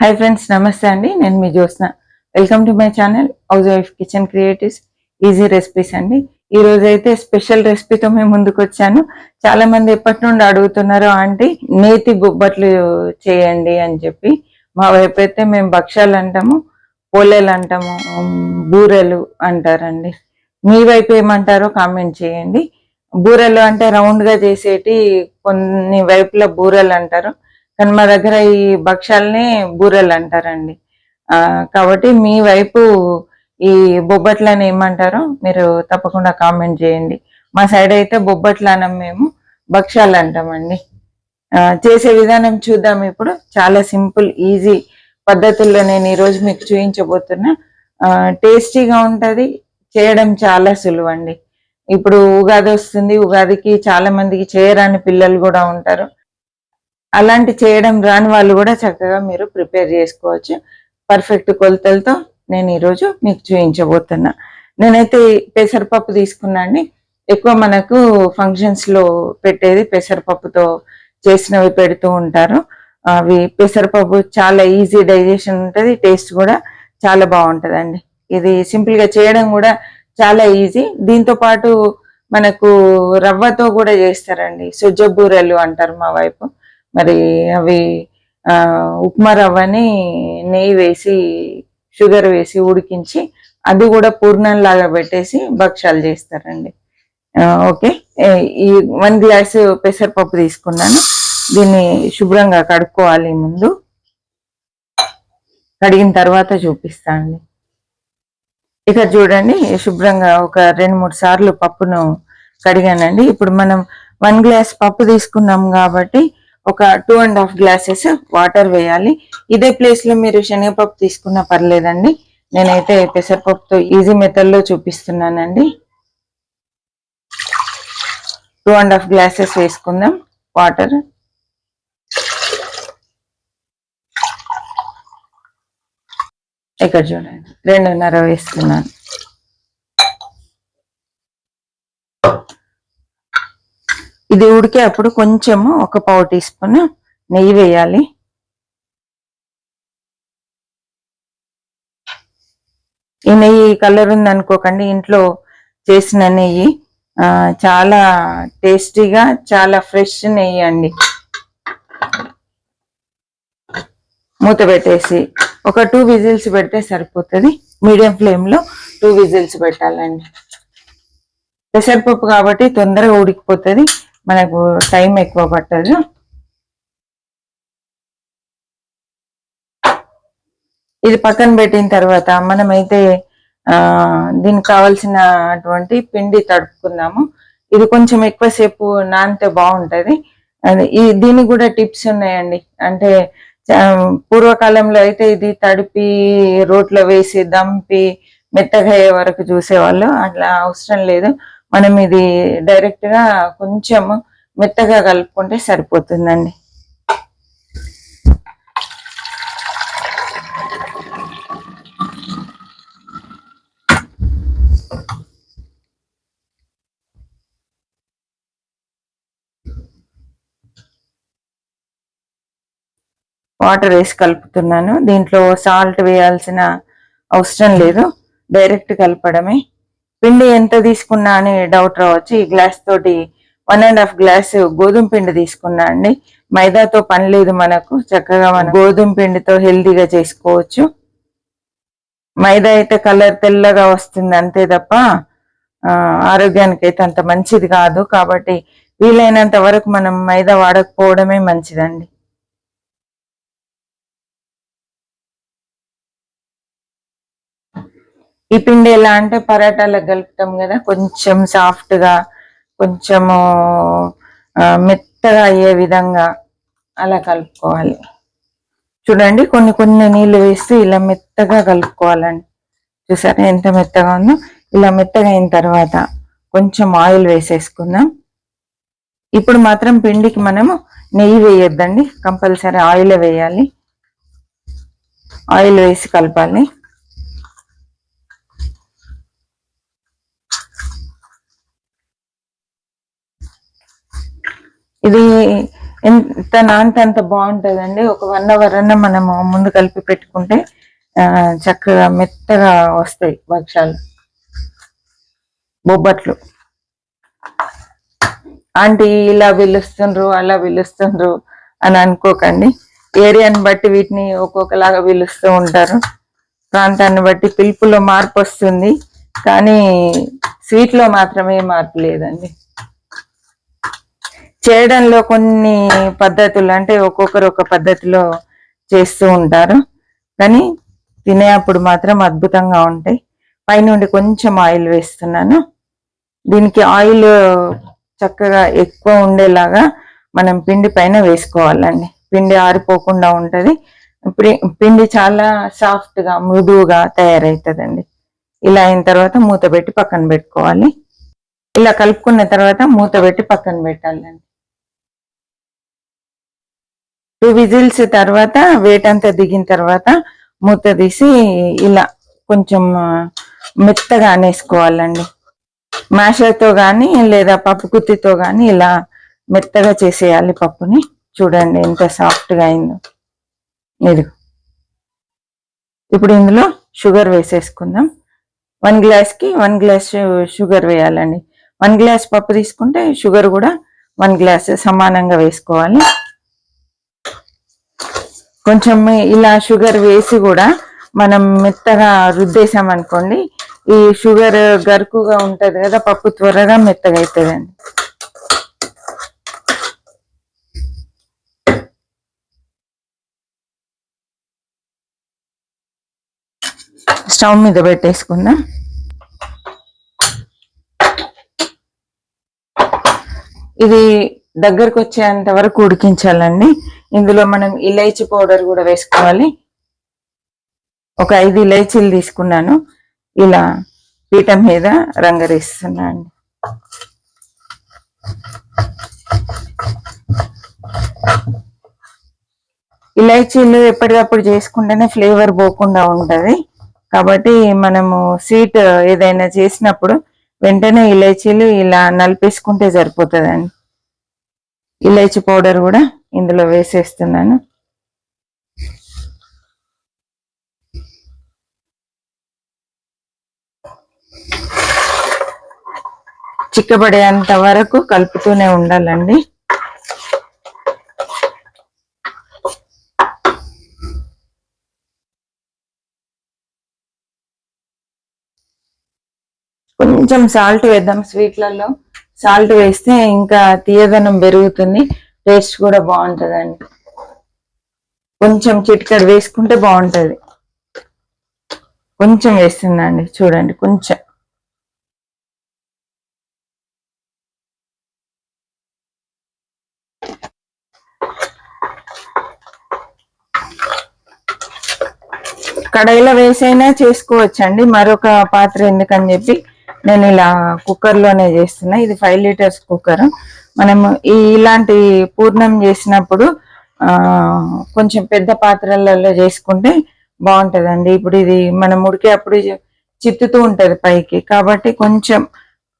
Hi friends నమస్తే అండి. నేను మీ Jyotsna. Welcome to my channel house wife kitchen creatives easy recipes అండి. ఈ రోజు అయితే స్పెషల్ రెసిపీతో మేము ముందుకు వచ్చాను చాలా మంది ఎప్పటి నుండి అడుగుతున్నారు ఆంటీ నేతి బొబ్బట్లు చేయండి అని చెప్పి. మా వైపు అయితే మేము భక్ష్యాలు అంటాము పోలేలు అంటాము బూరెలు అంటారండి. మీ వైపు ఏమంటారో కామెంట్ చేయండి. బూరెలు అంటే రౌండ్గా చేసేటి కొన్ని వైపుల బూరెలు అంటారు. కానీ మా దగ్గర ఈ భక్ష్యాలని బూరెలు అంటారండి. కాబట్టి మీ వైపు ఈ బొబ్బట్లని ఏమంటారో మీరు తప్పకుండా కామెంట్ చేయండి. మా సైడ్ అయితే బొబ్బట్లు అనం మేము భక్ష్యాలు అంటామండి. చేసే విధానం చూద్దాం ఇప్పుడు. చాలా సింపుల్ ఈజీ పద్ధతుల్లో నేను ఈరోజు మీకు చూపించబోతున్నా టేస్టీగా ఉంటుంది చేయడం చాలా సులువండి. ఇప్పుడు ఉగాది వస్తుంది ఉగాదికి చాలా మందికి చేయరాని పిల్లలు కూడా ఉంటారు. అలాంటి చేయడం రాని వాళ్ళు కూడా చక్కగా మీరు ప్రిపేర్ చేసుకోవచ్చు. పర్ఫెక్ట్ కొలతలతో నేను ఈరోజు మీకు చూపించబోతున్నా. నేనైతే పెసరపప్పు తీసుకున్నా అండి. ఎక్కువ మనకు ఫంక్షన్స్లో పెట్టేది పెసరపప్పుతో చేసినవి పెడుతూ ఉంటారు. అవి పెసరపప్పు చాలా ఈజీ డైజెషన్ ఉంటుంది టేస్ట్ కూడా చాలా బాగుంటదండి. ఇది సింపుల్గా చేయడం కూడా చాలా ఈజీ దీంతో పాటు మనకు రవ్వతో కూడా చేస్తారండి. సుజ్జ బూరెలు అంటారు మా వైపు. మరి అవి ఉప్మా రవ్వని నెయ్యి వేసి షుగర్ వేసి ఉడికించి అది కూడా పూర్ణం లాగా పెట్టేసి భక్ష్యాలు చేస్తారండి. ఓకే. ఈ వన్ గ్లాస్ పెసరపప్పు తీసుకున్నాను. దీన్ని శుభ్రంగా కడుక్కోవాలి ముందు. కడిగిన తర్వాత చూపిస్తానండి ఇక చూడండి శుభ్రంగా ఒక రెండు మూడు సార్లు పప్పును కడిగానండి. ఇప్పుడు మనం వన్ గ్లాస్ పప్పు తీసుకున్నాం కాబట్టి ఒక two and half glasses water వేయాలి. ఇదే ప్లేస్లో మీరు శనగపప్పు తీసుకున్నా పర్లేదండి. నేనైతే పెసరపప్పుతో ఈజీ మెథడ్లో చూపిస్తున్నానండి. టూ అండ్ హాఫ్ గ్లాసెస్ వేసుకుందాం. వాటర్ ఇక్కడ చూడండి. రెండున్నర వేస్తున్నాను. ఇది ఉడికే అప్పుడు కొంచెము ఒక పావు టీ స్పూన్ నెయ్యి వేయాలి. ఈ నెయ్యి కలర్ ఉంది అనుకోకండి ఇంట్లో చేసిన నెయ్యి. చాలా టేస్టీగా చాలా ఫ్రెష్ నెయ్యి అండి. మూత పెట్టేసి ఒక టూ విజిల్స్ పెడితే సరిపోతుంది. మీడియం ఫ్లేమ్లో టూ విజిల్స్ పెట్టాలండి. పెసరపప్పు కాబట్టి తొందరగా ఉడికిపోతుంది. మనకు టైం ఎక్కువ పట్టదు. ఇది పక్కన పెట్టిన తర్వాత మనమైతే ఆ దీనికి కావలసినటువంటి పిండి తడుపుకుందాము. ఇది కొంచెం ఎక్కువసేపు నానితే బాగుంటది. అది ఈ దీనికి కూడా టిప్స్ ఉన్నాయండి. అంటే పూర్వకాలంలో అయితే ఇది తడిపి రోట్లో వేసి దంపి మెత్తగా అయ్యే వరకు చూసేవాళ్ళు. అట్లా అవసరం లేదు. మనం ఇది డైరెక్ట్గా కొంచెం మెత్తగా కలుపుకుంటే సరిపోతుందండి. వాటర్ వేసి కలుపుతున్నాను. దీంట్లో సాల్ట్ వేయాల్సిన అవసరం లేదు. డైరెక్ట్ కలపడమే. పిండి ఎంత తీసుకున్నా అని డౌట్ రావచ్చు. ఈ గ్లాస్ తోటి వన్ అండ్ హాఫ్ గ్లాస్ గోధుమ పిండి తీసుకున్నా అండి. మైదాతో పని లేదు మనకు. చక్కగా మనం గోధుమ పిండితో హెల్తీగా చేసుకోవచ్చు. మైదా అయితే కలర్ తెల్లగా వస్తుంది అంతే తప్ప ఆరోగ్యానికి అయితే అంత మంచిది కాదు. కాబట్టి వీలైనంత వరకు మనం మైదా వాడకపోవడమే మంచిదండి. ఈ పిండి ఎలా అంటే పరాటాలకు కలుపుతాం కదా కొంచెం సాఫ్ట్గా కొంచెము మెత్తగా అయ్యే విధంగా అలా కలుపుకోవాలి. చూడండి కొన్ని కొన్ని నీళ్ళు వేసి ఇలా మెత్తగా కలుపుకోవాలండి. చూసారా ఎంత మెత్తగా ఉందో? ఇలా మెత్తగా అయిన తర్వాత కొంచెం ఆయిల్ వేసేసుకుందాం. ఇప్పుడు మాత్రం పిండికి మనము నెయ్యి వేయొద్దండి కంపల్సరీ ఆయిల్ వేయాలి. ఆయిల్ వేసి కలపాలి. ఇది ఎంత నానితే అంత బాగుంటుందండి. ఒక వన్ అవర్ అన్న మనము ముందు కలిపి పెట్టుకుంటే ఆ, చక్కగా మెత్తగా వస్తాయి వర్షాలు బొబ్బట్లు. ఆంటీ ఇలా పిలుస్తుండ్రు అలా పిలుస్తుండ్రు అని అనుకోకండి. ఏరియాని బట్టి వీటిని ఒక్కొక్కలాగా పిలుస్తూ ఉంటారు. ప్రాంతాన్ని బట్టి పిలుపులో మార్పు వస్తుంది. కానీ స్వీట్లో మాత్రమే మార్పు లేదండి. చేయడంలో కొన్ని పద్ధతులు అంటే ఒక్కొక్కరు ఒక పద్ధతిలో చేస్తూ ఉంటారు. కానీ తినేప్పుడు మాత్రం అద్భుతంగా ఉంటాయి. పైనుండి కొంచెం ఆయిల్ వేస్తున్నాను. దీనికి ఆయిల్ చక్కగా ఎక్కువ ఉండేలాగా మనం పిండి పైన వేసుకోవాలండి. పిండి ఆరిపోకుండా ఉంటుంది. ఇప్పుడు పిండి చాలా సాఫ్ట్గా మృదువుగా తయారవుతుందండి. ఇలా అయిన తర్వాత మూత పెట్టి పక్కన పెట్టుకోవాలి. ఇలా కలుపుకున్న తర్వాత మూత పెట్టి పక్కన పెట్టాలండి. టూ విజిల్స్ తర్వాత వేటంతా దిగిన తర్వాత మూత తీసి ఇలా కొంచెం మెత్తగా అనేసుకోవాలండి. మ్యాషర్తో కానీ లేదా పప్పు కుత్తితో కానీ ఇలా మెత్తగా చేసేయాలి పప్పుని. చూడండి ఎంత సాఫ్ట్గా అయిందో. ఇది ఇప్పుడు ఇందులో షుగర్ వేసేసుకుందాం. వన్ గ్లాస్కి వన్ గ్లాస్ షుగర్ వేయాలండి. వన్ గ్లాస్ పప్పు తీసుకుంటే షుగర్ కూడా వన్ గ్లాస్ సమానంగా వేసుకోవాలి. కొంచెం ఇలా షుగర్ వేసి కూడా మనం మెత్తగా రుద్దేశాం అనుకోండి ఈ షుగర్ గరుకుగా ఉంటది కదా పప్పు త్వరగా మెత్తగా అవుతుందండి స్టవ్ మీద పెట్టేసుకుందాం. ఇది దగ్గరకు వచ్చేంత వరకు ఉడికించాలండి. ఇందులో మనం ఇలైచి పౌడర్ కూడా వేసుకోవాలి. ఒక ఐదు ఇలైచీలు తీసుకున్నాను. ఇలా పీఠం మీద రంగరిస్తున్నాను ఇలైచీలు ఎప్పటికప్పుడు చేసుకుంటేనే ఫ్లేవర్ పోకుండా ఉంటుంది. కాబట్టి మనము స్వీట్ ఏదైనా చేసినప్పుడు వెంటనే ఇలైచీలు ఇలా నలిపేసుకుంటే సరిపోతుందండి. ఇలైచి పౌడర్ కూడా ఇందులో వేసేస్తున్నాను. చిక్కబడేంత వరకు కలుపుతూనే ఉండాలండి. కొంచెం సాల్ట్ వేద్దాం స్వీట్లలో. సాల్ట్ వేస్తే ఇంకా తీయదనం పెరుగుతుంది. టేస్ట్ కూడా బాగుంటదండి. కొంచెం చిటికడ వేసుకుంటే బాగుంటుంది. కొంచెం వేస్తుందండి చూడండి కొంచెం. కడాయిలో వేసైనా చేసుకోవచ్చండి మరొక పాత్ర ఎందుకని చెప్పి నేను ఇలా కుక్కర్లోనే చేస్తున్నా. ఇది ఫైవ్ లీటర్స్ కుక్కర్. మనం ఈ ఇలాంటి పూర్ణం చేసినప్పుడు కొంచెం పెద్ద పాత్రలలో చేసుకుంటే బాగుంటదండి. ఇప్పుడు ఇది మనం ఉడికే అప్పుడు చిత్తుతూ ఉంటుంది పైకి. కాబట్టి కొంచెం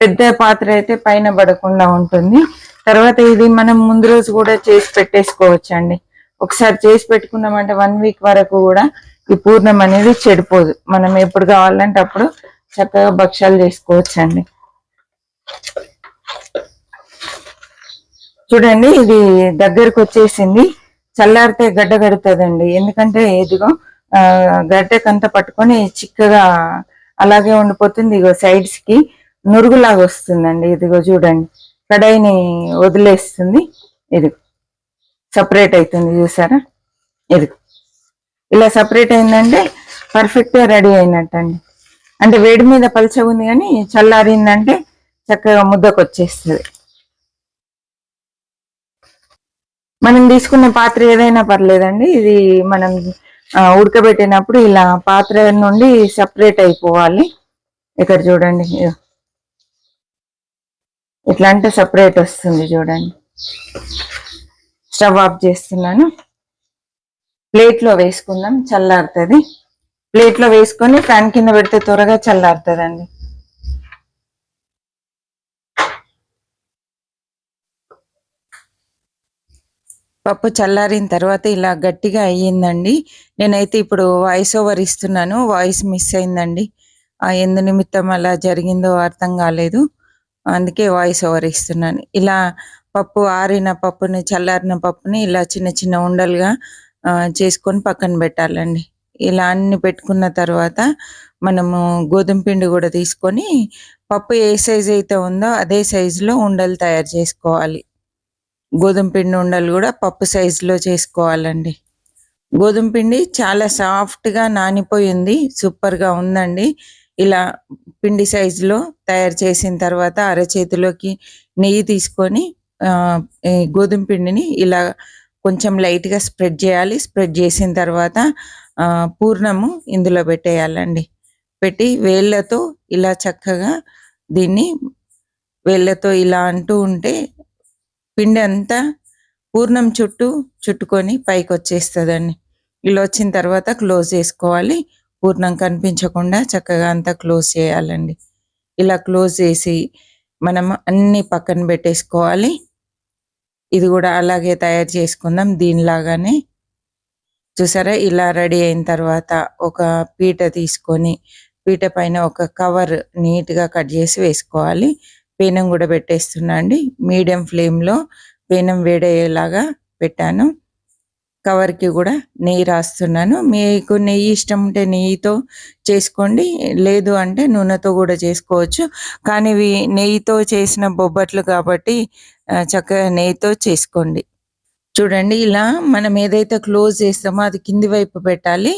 పెద్ద పాత్ర అయితే పైన పడకుండా ఉంటుంది. తర్వాత ఇది మనం ముందు రోజు కూడా చేసి పెట్టేసుకోవచ్చండి. ఒకసారి చేసి పెట్టుకున్నామంటే వన్ వీక్ వరకు కూడా ఈ పూర్ణం అనేది చెడిపోదు. మనం ఎప్పుడు కావాలంటే అప్పుడు చక్కగా భక్ష్యాలు చేసుకోవచ్చండి. చూడండి ఇది దగ్గరకు వచ్చేసింది చల్లారితే గడ్డ కడుతుందండి. ఎందుకంటే ఇదిగో ఆ, గడ్డకంతా పట్టుకొని చిక్కగా అలాగే ఉండిపోతుంది. ఇగో సైడ్స్కి నురుగులాగా వస్తుందండి. ఇదిగో చూడండి కడాయిని వదిలేస్తుంది. ఇది సపరేట్ అవుతుంది చూసారా? ఇది ఇలా సపరేట్ అయిందంటే పర్ఫెక్ట్ రెడీ అయినట్టండి. అంటే వేడి మీద పలుచగా ఉంది కానీ చల్లారిందంటే చక్కగా ముద్దకు వచ్చేస్తుంది మనం తీసుకునే పాత్ర ఏదైనా పర్లేదండి. ఇది మనం ఉడకబెట్టినప్పుడు ఇలా పాత్ర నుండి సపరేట్ అయిపోవాలి. ఇక్కడ చూడండి. ఇట్లా అంటే సపరేట్ వస్తుంది చూడండి. స్టవ్ ఆఫ్ చేస్తున్నాను. ప్లేట్లో వేసుకుందాం. చల్లారుతుంది. ప్లేట్లో వేసుకొని ఫ్యాన్ కింద పెడితే త్వరగా చల్లారుతుందండి. పప్పు చల్లారిన తర్వాత ఇలా గట్టిగా అయ్యిందండి. నేనైతే ఇప్పుడు వాయిస్ ఓవర్ ఇస్తున్నాను. వాయిస్ మిస్ అయిందండి. ఎందు నిమిత్తం అలా జరిగిందో అర్థం కాలేదు. అందుకే వాయిస్ ఓవర్ ఇస్తున్నాను. ఇలా పప్పు ఆరిన పప్పుని చల్లారిన పప్పుని ఇలా చిన్న చిన్న ఉండలుగా చేసుకొని పక్కన పెట్టాలండి. ఇలా అన్ని పెట్టుకున్న తర్వాత మనము గోధుమ పిండి కూడా తీసుకొని పప్పు ఏ సైజ్ అయితే ఉందో అదే సైజులో ఉండలు తయారు చేసుకోవాలి. గోధుమ పిండి ఉండలు కూడా పప్పు సైజులో చేసుకోవాలండి. గోధుమ పిండి చాలా సాఫ్ట్గా నానిపోయింది సూపర్గా ఉందండి. ఇలా పిండి సైజులో తయారు చేసిన తర్వాత అరచేతిలోకి నెయ్యి తీసుకొని ఈ గోధుమ పిండిని ఇలా కొంచెం లైట్గా స్ప్రెడ్ చేయాలి. స్ప్రెడ్ చేసిన తర్వాత పూర్ణము ఇందులో పెట్టేయాలండి. పెట్టి వేళ్ళతో ఇలా చక్కగా దీన్ని వేళ్ళతో ఇలా అంటూ ఉంటే పిండి అంతా పూర్ణం చుట్టూ చుట్టుకొని పైకి వచ్చేస్తుందండి ఇలా వచ్చిన తర్వాత క్లోజ్ చేసుకోవాలి. పూర్ణం కనిపించకుండా చక్కగా అంతా క్లోజ్ చేయాలండి. ఇలా క్లోజ్ చేసి మనం అన్ని పక్కన పెట్టేసుకోవాలి. ఇది కూడా అలాగే తయారు చేసుకుందాం. దీనిలాగానే చూసారా? ఇలా రెడీ అయిన తర్వాత ఒక పీట తీసుకొని పీట పైన ఒక కవర్ నీట్గా కట్ చేసి వేసుకోవాలి. పేనం కూడా పెట్టేస్తున్నా అండి. మీడియం ఫ్లేమ్లో పేనం వేడయ్యేలాగా పెట్టాను. కవర్కి కూడా నెయ్యి రాస్తున్నాను. మీకు నెయ్యి ఇష్టం ఉంటే నెయ్యితో చేసుకోండి. లేదు అంటే నూనెతో కూడా చేసుకోవచ్చు. కానీ ఇవి నెయ్యితో చేసిన బొబ్బట్లు కాబట్టి చక్కగా నెయ్యితో చేసుకోండి. చూడండి ఇలా మనం ఏదైతే క్లోజ్ చేస్తామో అది కింది వైపు పెట్టాలి.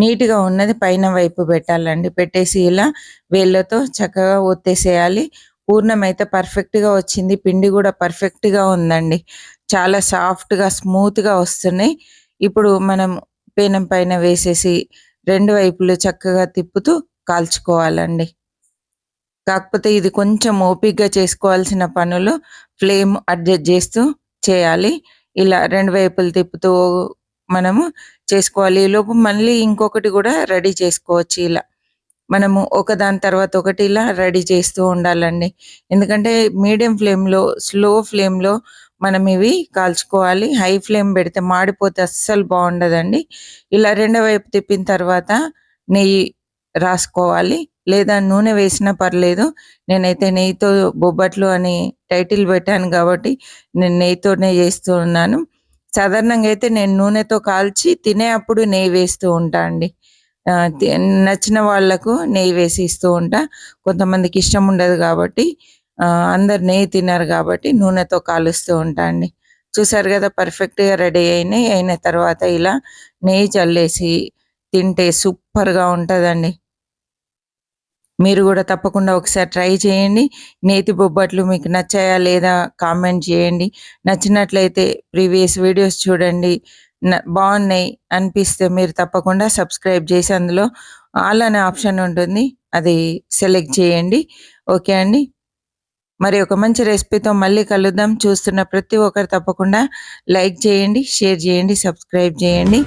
నీట్గా ఉన్నది పైన వైపు పెట్టాలండి. పెట్టేసి ఇలా వేళ్ళతో చక్కగా ఒత్తేసేయాలి. పూర్ణం అయితే పర్ఫెక్ట్గా వచ్చింది. పిండి కూడా పర్ఫెక్ట్గా ఉందండి. చాలా సాఫ్ట్గా స్మూత్గా వస్తున్నాయి. ఇప్పుడు మనం పేనం పైన వేసేసి రెండు వైపులు చక్కగా తిప్పుతూ కాల్చుకోవాలండి. కాకపోతే ఇది కొంచెం ఓపిక్గా చేసుకోవాల్సిన పనులు ఫ్లేమ్ అడ్జస్ట్ చేస్తూ చేయాలి. ఇలా రెండు వైపులు తిప్పుతూ మనము చేసుకోవాలి. ఈ లోపు మళ్ళీ ఇంకొకటి కూడా రెడీ చేసుకోవచ్చు ఇలా. మనము ఒకదాని తర్వాత ఒకటి ఇలా రెడీ చేస్తూ ఉండాలండి. ఎందుకంటే మీడియం ఫ్లేమ్లో స్లో ఫ్లేమ్లో మనం ఇవి కాల్చుకోవాలి. హై ఫ్లేమ్ పెడితే మాడిపోతే అస్సలు బాగుండదండి. ఇలా రెండో వైపు తిప్పిన తర్వాత నెయ్యి రాసుకోవాలి. లేదా నూనె వేసినా పర్లేదు. నేనైతే నెయ్యితో బొబ్బట్లు అని టైటిల్ పెట్టాను కాబట్టి నేను నెయ్యితోనే చేస్తూ ఉన్నాను. సాధారణంగా అయితే నేను నూనెతో కాల్చి తినే అప్పుడు నెయ్యి వేస్తూ ఉంటా అండి. నచ్చిన వాళ్ళకు నెయ్యి వేసి ఇస్తూ ఉంటా. కొంతమందికి ఇష్టం ఉండదు కాబట్టి అందరు నెయ్యి తినరు కాబట్టి నూనెతో కాలుస్తూ ఉంటా అండి. చూసారు కదా పర్ఫెక్ట్గా రెడీ అయినాయి. అయిన తర్వాత ఇలా నెయ్యి చల్లేసి తింటే సూపర్గా ఉంటుందండి. మీరు కూడా తప్పకుండా ఒకసారి ట్రై చేయండి. నేతి బొబ్బట్లు మీకు నచ్చాయా లేదా కామెంట్ చేయండి. నచ్చినట్లయితే ప్రీవియస్ వీడియోస్ చూడండి. బాగున్నాయి అనిపిస్తే మీరు తప్పకుండా సబ్స్క్రైబ్ చేసి అందులో ఆల్ అనే ఆప్షన్ ఉంటుంది. అది సెలెక్ట్ చేయండి. ఓకే అండి. మరి ఒక మంచి రెసిపీతో మళ్ళీ కలుద్దాం. చూస్తున్న ప్రతి ఒక్కరు తప్పకుండా లైక్ చేయండి షేర్ చేయండి సబ్స్క్రైబ్ చేయండి.